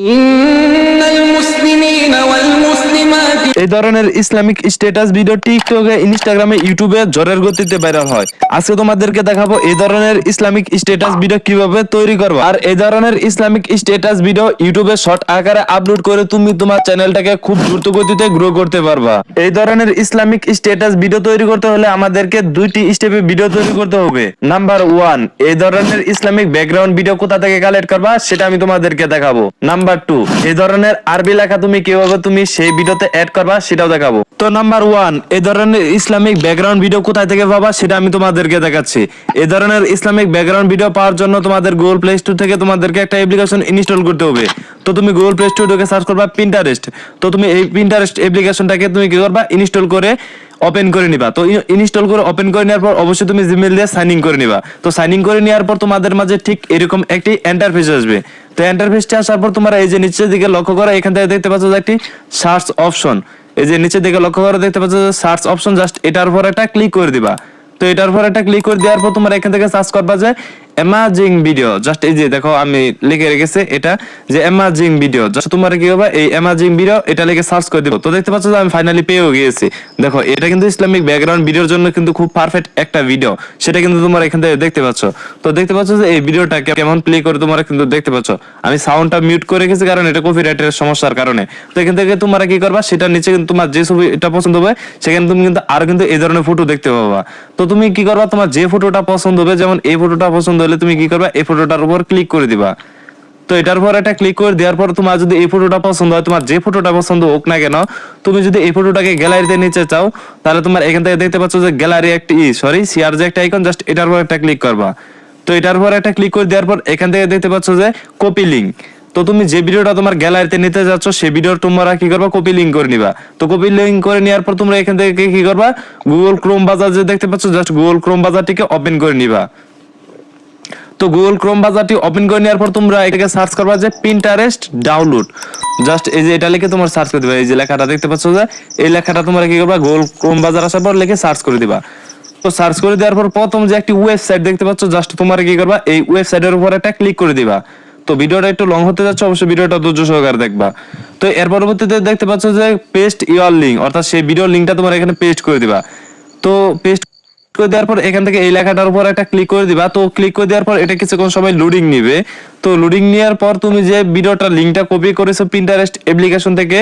إن এই ধরনের Islamic status video টিকটকে ইনস্টাগ্রামে ইউটিউবে ঝড়ের গতিতে ভাইরাল হয়। আজকে তোমাদেরকে দেখাবো এই ধরনের ইসলামিক স্ট্যাটাস ভিডিও কীভাবে তৈরি করব। আর এই ধরনের ইসলামিক স্ট্যাটাস ভিডিও ইউটিউবে শর্ট আকারে আপলোড করে তুমি তোমার চ্যানেলটাকে খুব দ্রুত গতিতে গ্রো করতে পারবা। এই ধরনের ইসলামিক স্ট্যাটাস ভিডিও তৈরি করতে হলে আমাদেরকে দুইটি স্টেপে ভিডিও তৈরি করতে হবে। নাম্বার ওয়ান এই ধরনের ইসলামিক ব্যাকগ্রাউন্ড ভিডিও কোথা থেকে কালেক্ট করবা, সেটা আমি তোমাদেরকে দেখাবো। নাম্বার টু এই ধরনের আরবি লেখা তুমি কীভাবে তুমি সেই ভিডিওতে অ্যাড করবা। সেটাও দেখাবো। তো নাম্বার ওয়ান এই ধরনের ইসলামিক ব্যাকগ্রাউন্ড ভিডিও কোথায় থেকে পাবা সেটা আমি তোমাদেরকে দেখাচ্ছি। এ ধরনের ইসলামিক ব্যাকগ্রাউন্ড ভিডিও পাওয়ার জন্য তোমাদের গুগল প্লে স্টোর থেকে তোমাদেরকে একটা অ্যাপ্লিকেশন ইনস্টল করতে হবে। তো তুমি গুগল প্লে স্টোর ঢুকে সার্চ করবা পিন্টারেস্ট তো তুমি এই পিন্টারেস্ট অ্যাপ্লিকেশনটাকে তুমি কি করবা? ইনস্টল করে ওপেন করে নিবা। তো ইনস্টল করে ওপেন করে নেওয়ার পর অবশ্যই তুমি জিমেল দিয়ে সাইন ইন করে নিবা। তো সাইন ইন করে নেওয়ার পর তোমাদের মাঝে ঠিক এরকম একটি এন্টারফেস আসবে। তো এন্টারফেসটা আসার পর তোমরা এই যে নিচের দিকে লক্ষ্য করো, এখান থেকে দেখতে পাচ্ছ একটি সার্চ অপশন এই যে নিচে দিকে লক্ষ্য করে দেখতে পাচ্ছ সার্চ অপশন জাস্ট এটার উপর একটা ক্লিক করে দিবা। তো এটার উপর একটা ক্লিক করে দেওয়ার পর তোমরা এখান থেকে সার্চ করবা যে এমাজিং ভিডিও জাস্ট এই যে দেখো, আমি লিখে রেখেছি এটা যে এমাজিং ভিডিও জাস্ট তোমার কি হবে? এই এমাজিং ভিডিও এটা লিখে সার্চ করে দিব। তো দেখতে পাচ্ছ যে আমি ফাইনালি পেয়েও গিয়েছি। দেখো, এটা কিন্তু ইসলামিক ব্যাকগ্রাউন্ড ভিডিওর জন্য কিন্তু খুব পারফেক্ট একটা ভিডিও সেটা কিন্তু তোমরা এখান থেকে দেখতে পাচ্ছ। তো দেখতে পাচ্ছ যে এই ভিডিওটা কেমন প্লে করে তোমরা কিন্তু দেখতে পাচ্ছ। আমি সাউন্ডটা মিউট করে রেখেছি কারণ এটা কপিরাইটের সমস্যার কারণে। তো এখান থেকে তোমরা কি করবা? সেটা নিচে কিন্তু তোমার যে ছবি এটা পছন্দ হবে, সেখানে তুমি কিন্তু আরও কিন্তু এই ধরনের ফটো দেখতে পাবা। তো তুমি কি করবা? তোমার যে ফটোটা পছন্দ হবে, যেমন এই ফটোটা পছন্দ হলে তুমি কি করবা? এই ফটোটার উপর ক্লিক করে দিবা। তো এটার পর একটা ক্লিক করে দেওয়ার পর তোমার যদি এই ফটোটা পছন্দ হয়, তোমার যে ফটোটা পছন্দ হোক না কেন, তুমি যদি এই ফটোটাকে গ্যালারিতে নিচে চাও, তাহলে তোমার এখান থেকে দেখতে পাচ্ছ যে গ্যালারি একটা ই সরি সিআর যে একটা আইকন জাস্ট এটার পর একটা ক্লিক করবা। তো এটার পর একটা ক্লিক করে দেওয়ার পর এখান থেকে দেখতে পাচ্ছ যে কপি লিঙ্ক তো তুমি যে ভিডিওটা তোমার গ্যালারিতে নিতে যাচ্ছ, সেই ভিডিওর তোমরা কি করবা? কপি লিঙ্ক করে নিবা। তো কপি লিঙ্ক করে নেওয়ার পর তোমরা এখান থেকে কি করবা? গুগল ক্রোম বাজার যে দেখতে পাচ্ছ জাস্ট গুগল ক্রোম বাজারটিকে ওপেন করে নিবা। তো গুগল ক্রোম বাজারটি ওপেন করে নেওয়ার পর তোমরা এটাকে সার্চ করবা যে পিন্টারেস্ট ডাউনলোড জাস্ট এই যে এটা লিখে তোমার সার্চ করে দিবা। এই যে লেখাটা দেখতে পাচ্ছ যে এই লেখাটা তোমরা কি করবা? গুগল ক্রোম বাজার আসার পর লিখে সার্চ করে দিবা। তো সার্চ করে দেওয়ার পর প্রথম যে একটি ওয়েবসাইট দেখতে পাচ্ছ জাস্ট তোমরা কি করবা? এই ওয়েবসাইটের উপর একটা ক্লিক করে দিবা। তো ভিডিওটা একটু লং হতে যাচ্ছে, অবশ্যই ভিডিওটা ধৈর্য সহকারে দেখবা। তো এর পরবর্তীতে দেখতে পাচ্ছ যে পেস্ট ইউর লিঙ্ক অর্থাৎ সেই ভিডিওর লিঙ্কটা তোমার এখানে পেস্ট করে দিবা। তো পেস্ট করে দেওয়ার পর এখান থেকে এই লেখাটার উপর একটা ক্লিক করে দিবা। তো ক্লিক করে দেওয়ার পর এটা কিছুক্ষণ সময় লোডিং নিবে। তো লোডিং নেওয়ার পর তুমি যে ভিডিওটা লিঙ্কটা কপি করেছ পিন্টারেস্ট অ্যাপ্লিকেশন থেকে,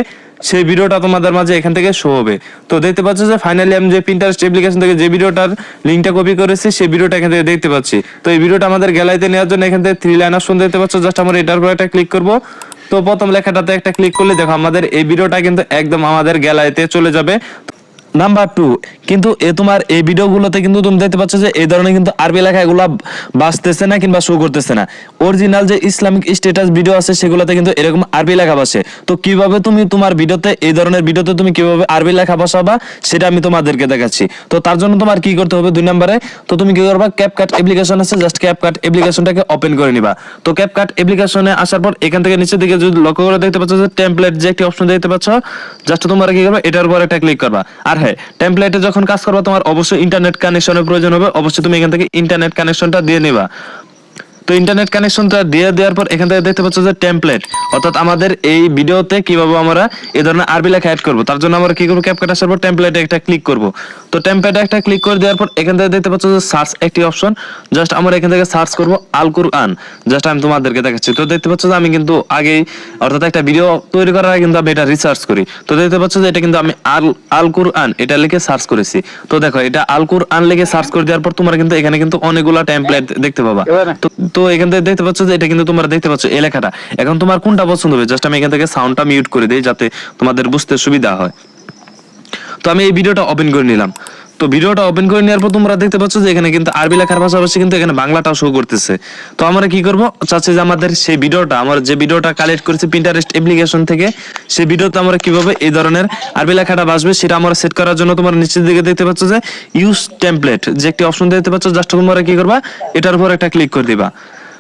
সেই ভিডিওটা তোমাদের মাঝে এখান থেকে শো হবে। তো দেখতে পাচ্ছ যে ফাইনালি আমি যে পিন্টারেস্ট অ্যাপ্লিকেশন থেকে যে ভিডিওটার লিঙ্কটা কপি করেছি, সেই ভিডিওটা এখান থেকে দেখতে পাচ্ছি। তো এই ভিডিওটা আমাদের গ্যালারিতে নেওয়ার জন্য এখান থেকে থ্রি লাইন অপশন দেখতে পাচ্ছ। জাস্ট আমরা এটার উপর একটা ক্লিক করব। তো প্রথম লেখাটাতে একটা ক্লিক করলে দেখো আমাদের এই ভিডিওটা কিন্তু একদম আমাদের গ্যালারিতে চলে যাবে। নাম্বার টু কিন্তু এ তোমার এই ভিডিওগুলোতে কিন্তু তুমি দেখতে পাচ্ছ যে এই ধরনের কিন্তু আরবি লেখা এগুলো বাঁচতেছে না কিংবা শো করতেছে না। অরিজিনাল যে ইসলামিক স্ট্যাটাস ভিডিও আছে, সেগুলোতে কিন্তু এরকম আরবি লেখা বসে। তো কীভাবে তুমি তোমার ভিডিওতে, এই ধরনের ভিডিওতে তুমি কীভাবে আরবি লেখা বসাবা, সেটা আমি তোমাদেরকে দেখাচ্ছি। তো তার জন্য তোমার কি করতে হবে দুই নম্বরে, তো তুমি কি করবা ক্যাপকাট অ্যাপ্লিকেশন আছে জাস্ট ক্যাপকাট অ্যাপ্লিকেশনটাকে ওপেন করে নিবা। তো ক্যাপকাট অ্যাপ্লিকেশনে আসার পর এখান থেকে নিচের দিকে যদি লক্ষ্য করে দেখতে পাচ্ছ যে টেমপ্লেট যে একটি অপশন দেখতে পাচ্ছ জাস্ট তোমরা কি করবে, এটার উপর একটা ক্লিক করবা। আর হ্যাঁ টেমপ্লেটে যখন কাজ করবা, তোমার অবশ্যই ইন্টারনেট কানেকশনের প্রয়োজন হবে। অবশ্যই তুমি এখান থেকে ইন্টারনেট কানেকশনটা দিয়ে নিবা। তো ইন্টারনেট কানেকশনটা দিয়ে দেওয়ার পর এখান থেকে দেখতে পাচ্ছ যে টেমপ্লেট অর্থাৎ আমাদের এই ভিডিওতে কীভাবে আমরা এই ধরনের আরবি লেখা অ্যাড করব। তার জন্য আমরা কি করব? ক্যাপকাট আসার পর টেমপ্লেটে একটা ক্লিক করব। তো টেমপ্লেটে একটা ক্লিক করে দেওয়ার পর এখান থেকে দেখতে পাচ্ছ যে সার্চ একটি অপশন জাস্ট আমরা এখান থেকে সার্চ করব আল কুরআন জাস্ট আমি তোমাদেরকে দেখাচ্ছি। তো দেখতে পাচ্ছ যে আমি কিন্তু আগেই অর্থাৎ একটা ভিডিও তৈরি করার আগে কিন্তু আমি এটা রিসার্চ করি। তো দেখতে পাচ্ছ যে এটা কিন্তু আমি আল আল কুরআন এটা লিখে সার্চ করেছি। তো দেখো এটা আল কুরআন লিখে সার্চ করে দেওয়ার পর তোমরা কিন্তু এখানে কিন্তু অনেকগুলো টেমপ্লেট দেখতে পাবা। তো এখান থেকে দেখতে পাচ্ছ যে এটা কিন্তু তোমরা দেখতে পাচ্ছ এলাকাটা। এখন তোমার কোনটা পছন্দ হবে? জাস্ট আমি এখান থেকে সাউন্ডটা মিউট করে দিই যাতে তোমাদের বুঝতে সুবিধা হয়। তো আমি এই ভিডিওটা ওপেন করে নিলাম। তো ভিডিওটা ওপেন করে নেওয়ার পর তোমরা দেখতে পাচ্ছ যে এখানে কিন্তু আরবি লেখার পাশাপাশি কিন্তু এখানে বাংলাটাও শো করতেছে। তো আমরা কি করব? চাচ্ছি যে আমাদের সেই ভিডিওটা, আমরা যে ভিডিওটা কালেক্ট করেছি পিন্টারেস্ট অ্যাপ্লিকেশন থেকে, সেই ভিডিওতে আমরা কীভাবে এই ধরনের আরবি লেখাটা বাসবে সেটা আমরা সেট করার জন্য তোমরা নিচের দিকে দেখতে পাচ্ছ যে ইউজ টেমপ্লেট যে একটি অপশন দেখতে পাচ্ছ জাস্ট তোমরা কি করবা? এটার উপর একটা ক্লিক করে দিবা।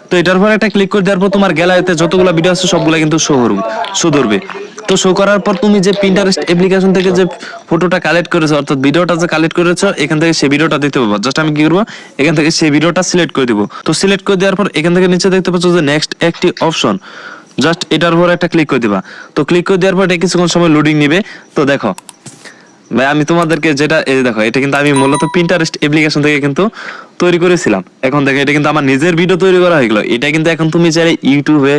তো এটার পর একটা ক্লিক করে দেওয়ার পর তোমার গ্যালারিতে যতগুলো ভিডিও আছে সবগুলো কিন্তু শো করবে শো ধরবে। তো শো করার পর তুমি যে পিন্টারেস্ট অ্যাপ্লিকেশন থেকে যে ফটোটা কালেক্ট করেছ, অর্থাৎ ভিডিওটা যে কালেক্ট করেছ, এখান থেকে সেই ভিডিওটা দিতে পারব জাস্ট আমি কি করব? এখান থেকে সেই ভিডিওটা সিলেক্ট করে দিব। তো সিলেক্ট করে দেওয়ার পর এখান থেকে নিচে দেখতে পাচ্ছ যে নেক্সট একটি অপশন জাস্ট এটার উপর একটা ক্লিক করে দিবা। তো ক্লিক করে দেওয়ার পর এটা কিছুক্ষণ সময় লোডিং নিবে। তো দেখো ভাই, আমি তোমাদেরকে যেটা, এই দেখো, এটা কিন্তু আমি মূলত প্রিন্টারেস্ট অ্যাপ্লিকেশন থেকে কিন্তু তৈরি করেছিলাম। এখন দেখো, এটা কিন্তু আমার নিজের ভিডিও তৈরি করা হয়ে গেলো। এটা কিন্তু এখন তুমি চাইলে ইউটিউবে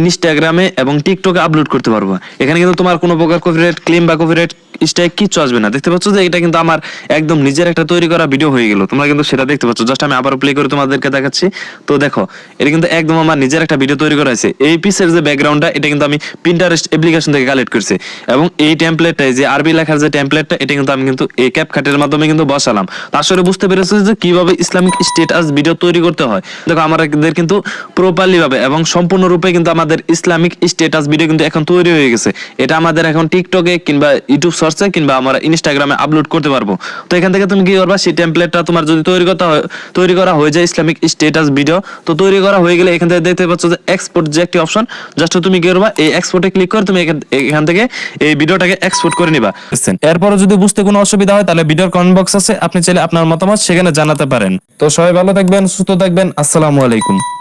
ইনস্টাগ্রামে এবং টিকটকে আপলোড করতে পারব। এখানে কিন্তু তোমার কোনো প্রকার কপিরাইট ক্লেম বা কপিরাইট স্ট্রাইক কিচ্ছু আসবে না। দেখতে পাচ্ছ যে এটা কিন্তু আমার একদম নিজের একটা তৈরি করা ভিডিও হয়ে গেল। তোমরা কিন্তু সেটা দেখতে পাচ্ছ। জাস্ট আমি আবার প্লে করে তোমাদেরকে দেখাচ্ছি। তো দেখো, এটা কিন্তু একদম আমার নিজের একটা ভিডিও তৈরি করা হয়েছে। এই পিসের যে ব্যাকগ্রাউন্ডটা এটা কিন্তু আমি প্রিন্টারেস্ট অ্যাপ্লিকেশন থেকে কালেক্ট করছি। এবং এই টেমপ্লেটটা যে আরবি লেখার যে টেমপ্লেটটা এটা কিন্তু আমি কিন্তু এই ক্যাপ খাটের মাধ্যমে কিন্তু বসালাম। সঙ্গে বুঝতে পেরেছি যে কীভাবে ইসলামিক স্টেটাস ভিডিও তৈরি করতে হয়? দেখো, আমাদের কিন্তু প্রপারলি ভাবে এবং সম্পূর্ণরূপে কিন্তু আমাদের ইসলামিক স্টেটাস ভিডিও কিন্তু এখন তৈরি হয়ে গেছে। এটা আমাদের এখন টিকটকে কিংবা ইউটিউব সার্চে কিংবা আমরা ইনস্টাগ্রামে আপলোড করতে পারব। তো এখান থেকে তুমি কি করবা? সেই টেমপ্লেটটা তোমার যদি তৈরি করতে হয়, তৈরি করা হয়ে যায় ইসলামিক স্টেটাস ভিডিও তো তৈরি করা হয়ে গেলে এখান থেকে দেখতে পাচ্ছ যে এক্সপোর্ট যে একটি অপশন জাস্ট তুমি কি করবা? এই এক্সপোর্টে ক্লিক করে তুমি এখান- থেকে এই ভিডিওটাকে এক্সপোর্ট করে নিবা। এরপরও যদি বুঝতে কোনো অসুবিধা হয়, তাহলে ভিডিওর কমেন্ট বক্স আছে। আপনি চাইলে আপনার মতামত সেখানে জানাতে পারেন। তো সবাই ভালো থাকবেন, সুস্থ থাকবেন। আসসালামু আলাইকুম।